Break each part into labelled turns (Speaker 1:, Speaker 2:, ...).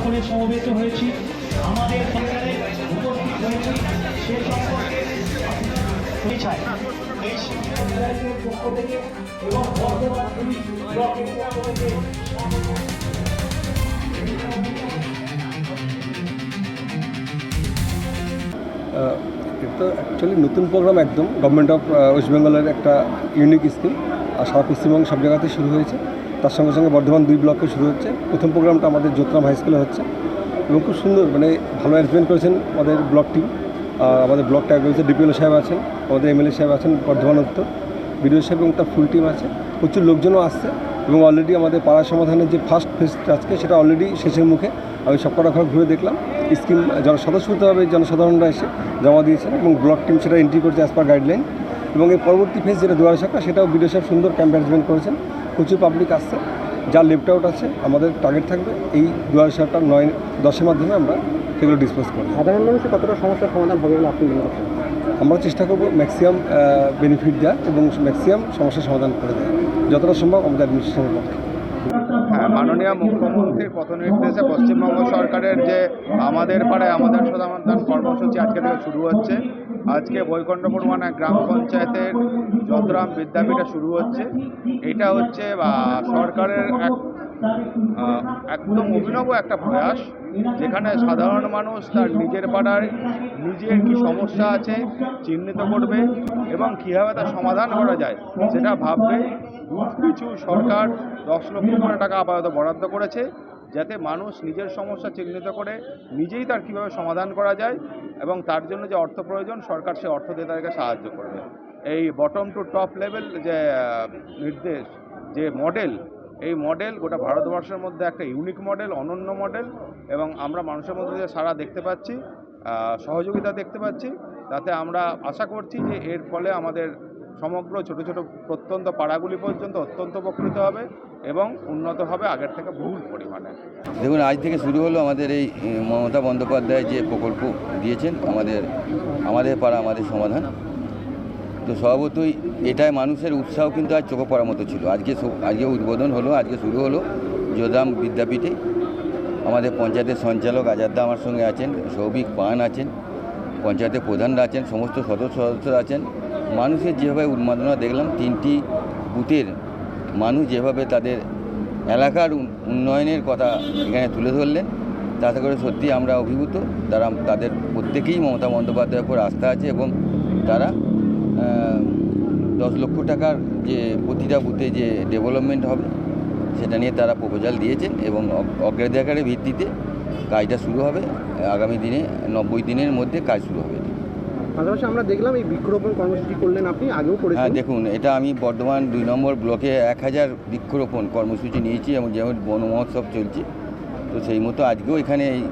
Speaker 1: সকলে সমবেত হয়েছি। আমাদের এখানে উপস্থিত হয়েছি। সে সম্পর্কে পক্ষ থেকে
Speaker 2: তো অ্যাকচুয়ালি নতুন প্রোগ্রাম একদম। গভর্নমেন্ট অফ ওয়েস্ট বেঙ্গলের একটা ইউনিক স্কিম আর সারা পশ্চিমবঙ্গ সব জায়গাতে শুরু হয়েছে। তার সঙ্গে সঙ্গে বর্ধমান দুই ব্লকে শুরু হচ্ছে। প্রথম প্রোগ্রামটা আমাদের যোতরাম হাই স্কুলে হচ্ছে। এবং খুব সুন্দর মানে ভালো অ্যারেঞ্জমেন্ট করেছেন আমাদের ব্লক টিম আমাদের ব্লক ট্যাগ রয়েছে ডিপিএল সাহেব আছেন, আমাদের এমএলএ সাহেব আছেন, বর্ধমান উত্তর। বিডিও সাহেব এবং তার ফুল টিম আছে। প্রচুর লোকজনও আসছে এবং অলরেডি আমাদের পাড়া সমাধানের যে ফার্স্ট ফেজ আজকে, সেটা অলরেডি শেষের মুখে। আমি সবকটা ঘর ঘুরে দেখলাম। স্কিম, যারা স্বতঃস্ফূর্তভাবে জনসাধারণরা এসে জমা দিয়েছেন এবং ব্লক টিম সেটা এন্ট্রি করছে অ্যাজ পার গাইডলাইন এবং এই পরবর্তী ফেজ যেটা দুয়ারে শাখা, সেটাও বিডিও সাহেব সুন্দর ক্যাম্প অ্যারেঞ্জমেন্ট করেছেন। প্রচুর পাবলিক আসছে। যার লেফট আউট আছে আমাদের টার্গেট থাকবে। এই দুয়ারে শাখাটা নয় দশের মাধ্যমে আমরা সেগুলো ডিসপোজ করব।
Speaker 3: সাধারণ মানুষের কতটা সমস্যার সমাধান হবে বলে আপনি মনে করছেন?
Speaker 2: আমরা চেষ্টা করব ম্যাক্সিমাম বেনিফিট দেওয়া এবং ম্যাক্সিমাম সমস্যার সমাধান করে দেওয়া যতটা সম্ভব আমাদের অ্যাডমিনিস্ট্রেশনের পক্ষে।
Speaker 4: হ্যাঁ মাননীয় মুখ্যমন্ত্রীর পথ নির্দেশে পশ্চিমবঙ্গ সরকারের যে আমাদের পাড়ায় আমাদের সমাধান কর্মসূচি আজকে থেকে শুরু হচ্ছে। আজকে বৈকুণ্ঠপুরমানা গ্রাম পঞ্চায়েতের যতরাম বিদ্যাপীঠে শুরু হচ্ছে, এটা হচ্ছে সরকারের এক একদম অভিনব একটা প্রয়াস, যেখানে সাধারণ মানুষ তার নিজের পাড়ার নিজের কি সমস্যা আছে চিহ্নিত করবে এবং কীভাবে তার সমাধান করা যায় সেটা ভাববে। বুথ পিছু সরকার দশ লক্ষ করে টাকা আপাতত বরাদ্দ করেছে। যাতে মানুষ নিজের সমস্যা চিহ্নিত করে নিজেই তার কীভাবে সমাধান করা যায় এবং তার জন্য যে অর্থ প্রয়োজন, সরকার সে অর্থ দিয়ে তাদেরকে সাহায্য করবে। এই বটম টু টপ লেভেল যে নির্দেশ, যে মডেল এই মডেল গোটা ভারতবর্ষের মধ্যে একটা ইউনিক মডেল অনন্য মডেল এবং আমরা মানুষের মধ্যে যে সারা দেখতে পাচ্ছি সহযোগিতা দেখতে পাচ্ছি, তাতে আমরা আশা করছি যে এর ফলে আমাদের সমগ্র ছোট ছোট প্রত্যন্ত পাড়াগুলি পর্যন্ত অত্যন্ত উপকৃত হবে এবং উন্নত হবে আগের থেকে বহুল পরিমাণে।
Speaker 5: দেখুন, আজ থেকে শুরু হলো আমাদের এই মমতা বন্দ্যোপাধ্যায় যে প্রকল্প দিয়েছেন, আমাদের আমাদের পাড়া, আমাদের সমাধান। তো স্বভাবতই এটাই মানুষের উৎসাহ কিন্তু আজ চোখে পড়ার মতো ছিল। আজকে আজকে উদ্বোধন হলো, আজকে শুরু হলো যোদাম বিদ্যাপীঠে। আমাদের পঞ্চায়েতের সঞ্চালক আজাদা আমার সঙ্গে আছেন, সৌভিক পান আছেন, পঞ্চায়েতের প্রধানরা আছেন, সমস্ত সদস্য সদস্যরা আছেন। মানুষের যেভাবে উন্মাদনা দেখলাম, তিনটি বুথের মানুষ যেভাবে তাদের এলাকার উন্নয়নের কথা এখানে তুলে ধরলেন, তাতে করে সত্যি আমরা অভিভূত। তারা তাদের প্রত্যেকেই মমতা বন্দ্যোপাধ্যায়ের উপর আস্থা আছে এবং তারা দশ লক্ষ টাকার যে প্রতিটা বুথে যে ডেভেলপমেন্ট হবে, সেটা নিয়ে তারা প্রপোজাল দিয়েছেন এবং অগ- অগ্রাধিকারের ভিত্তিতে কাজটা শুরু হবে। আগামী দিনে, নব্বই দিনের মধ্যে কাজ শুরু হবে।
Speaker 3: পাশাপাশি আমরা দেখলাম এই বৃক্ষরোপণ কর্মসূচি করলেন আপনি, আগেও
Speaker 5: হ্যাঁ
Speaker 3: করেছেন
Speaker 5: দেখুন, এটা আমি বর্ধমান দুই নম্বর ব্লকে এক হাজার বৃক্ষরোপণ কর্মসূচি নিয়েছি এবং যেমন বন মহোৎসব চলছে। তো সেই মতো আজকেও এখানে এই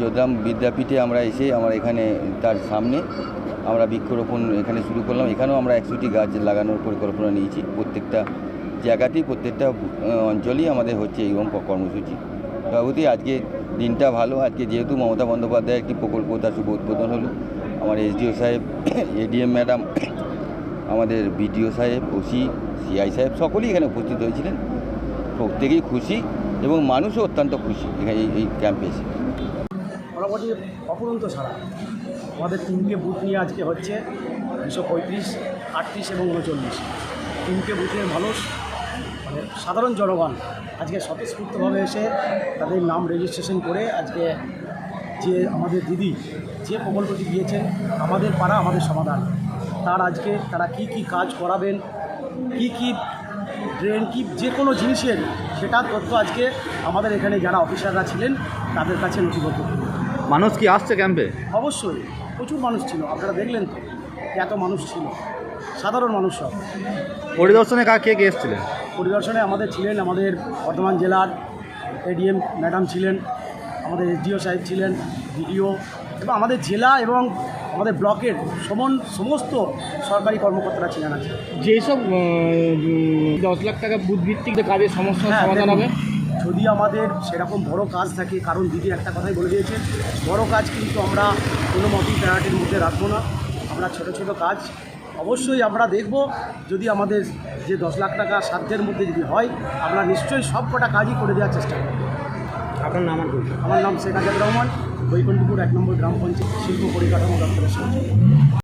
Speaker 5: যোদ্ধাম বিদ্যাপীঠে আমরা এসে আমরা এখানে তার সামনে আমরা বৃক্ষরোপণ এখানে শুরু করলাম। এখানেও আমরা একশোটি গাছ লাগানোর পরিকল্পনা নিয়েছি। প্রত্যেকটা জায়গাতেই, প্রত্যেকটা অঞ্চলেই আমাদের হচ্ছে এইরকম কর্মসূচি। সভাপতি আজকে দিনটা ভালো। আজকে যেহেতু মমতা বন্দ্যোপাধ্যায়ের একটি প্রকল্প, তার শুভ উদ্বোধন হলো। আমার এসডিও সাহেব, এডিএম ম্যাডাম, আমাদের বিডিও সাহেব, ওসি, সিআই সাহেব সকলেই এখানে উপস্থিত হয়েছিলেন। প্রত্যেকেই খুশি এবং মানুষও অত্যন্ত খুশি এখানে এই- ক্যাম্পে এসে।
Speaker 6: মোটামুটি অপরন্ত ছাড়া আমাদের তিনটে বুথ নিয়ে আজকে হচ্ছে দুশো পঁয়ত্রিশ, আটত্রিশ এবং উনচল্লিশ। তিনটে বুথের মানুষ মানে সাধারণ জনগণ আজকে স্বতঃস্ফূর্তভাবে এসে তাদের নাম রেজিস্ট্রেশন করে আজকে যে আমাদের দিদি যে প্রকল্পটি দিয়েছেন আমাদের পাড়া আমাদের সমাধান। তার আজকে তারা কি কি কাজ করাবেন কি কি ড্রেন কি যে কোনো জিনিসের সেটা তথ্য আজকে আমাদের এখানে যারা অফিসাররা ছিলেন তাদের কাছে নথিবদ্ধ
Speaker 7: মানুষ কি আসছে ক্যাম্পে
Speaker 6: অবশ্যই প্রচুর মানুষ ছিল আপনারা দেখলেন তো এত মানুষ ছিল সাধারণ মানুষ সব।
Speaker 7: পরিদর্শনে কার কে কে এসেছিলেন?
Speaker 6: পরিদর্শনে আমাদের ছিলেন আমাদের বর্ধমান জেলার এডিএম ম্যাডাম ছিলেন আমাদের এসডিও সাহেব ছিলেন বিডিও এবং আমাদের জেলা এবং আমাদের ব্লকের সমন সমস্ত সরকারি কর্মকর্তারা ছিলেন আছে
Speaker 7: যেসব দশ লাখ টাকা বুথ ভিত্তিক কাজের সমস্যার
Speaker 6: হ্যাঁ,
Speaker 7: সমাধান হবে?
Speaker 6: যদি আমাদের সেরকম বড় কাজ থাকে কারণ দিদি একটা কথাই বলে দিয়েছেন বড় কাজ কিন্তু আমরা কোনো মতেই প্যারাটির মধ্যে রাখব না আমরা ছোট ছোট কাজ অবশ্যই আমরা দেখব যদি আমাদের যে দশ লাখ টাকা সাধ্যের মধ্যে যদি হয় আমরা নিশ্চয়ই সব কটা কাজই করে দেওয়ার চেষ্টা করব।
Speaker 3: আপনার নাম আর
Speaker 6: আমার নাম শেখ আজাদ রহমান, বৈকুণ্ঠপুর এক নম্বর গ্রাম পঞ্চায়েত শিল্প পরিকাঠামো দপ্তরের সচিব।